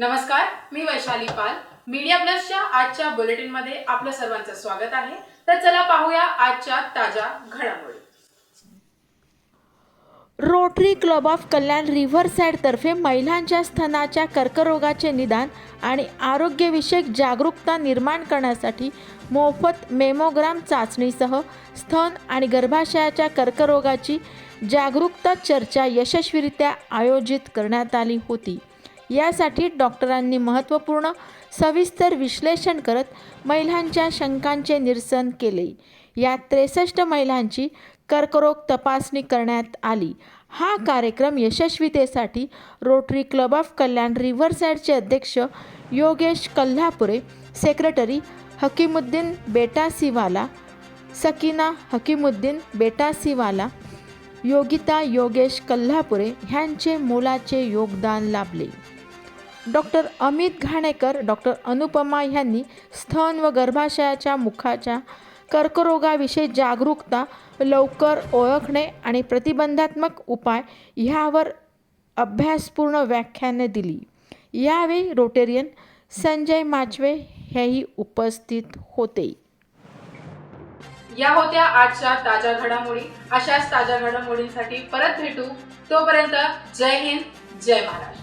नमस्कार मी वैशाली पाल. मीडिया प्लसच्या आजच्या बुलेटिनमध्ये आपलं सर्वांचं स्वागत आहे. तर चला पाहूया आजच्या ताज्या घडामोडी. Rotary club of Kalyan river साईडतर्फे महिलांच्या स्तनाच्या कर्करोगाचे निदान आणि आरोग्यविषयक जागरूकता निर्माण करण्यासाठी मोफत मेमोग्राम चाचणीसह स्तन आणि गर्भाशयाच्या कर्करोगाची जागरूकता चर्चा यशस्वीरित्या आयोजित करण्यात आली होती. यासाठी डॉक्टरांनी महत्त्वपूर्ण सविस्तर विश्लेषण करत महिलांच्या शंकांचे निरसन केले. यात त्रेसष्ट महिलांची कर्करोग तपासणी करण्यात आली. हा कार्यक्रम यशस्वीतेसाठी रोटरी क्लब ऑफ कल्याण रिव्हरसाईडचे अध्यक्ष योगेश कल्हापुरे सेक्रेटरी हकीमुद्दीन बेटासीवाला सकीना हकीमुद्दीन बेटासीवाला योगिता योगेश कल्हापुरे ह्यांचे मोलाचे योगदान लाभले. डॉक्टर अमित घाणेकर डॉक्टर अनुपमा यांनी स्तन व गर्भाशयाच्या मुखाच्या कर्करोगाविषयी जागरूकता लवकर ओळखणे आणि प्रतिबंधात्मक उपाय ह्यावर अभ्यासपूर्ण व्याख्याने दिली. यावेळी रोटेरियन संजय माचवे हेही उपस्थित होते. या होत्या आजच्या ताज्या घडामोडी. अशाच ताज्या घडामोडींसाठी परत भेटू. तोपर्यंत जय हिंद जय महाराष्ट्र.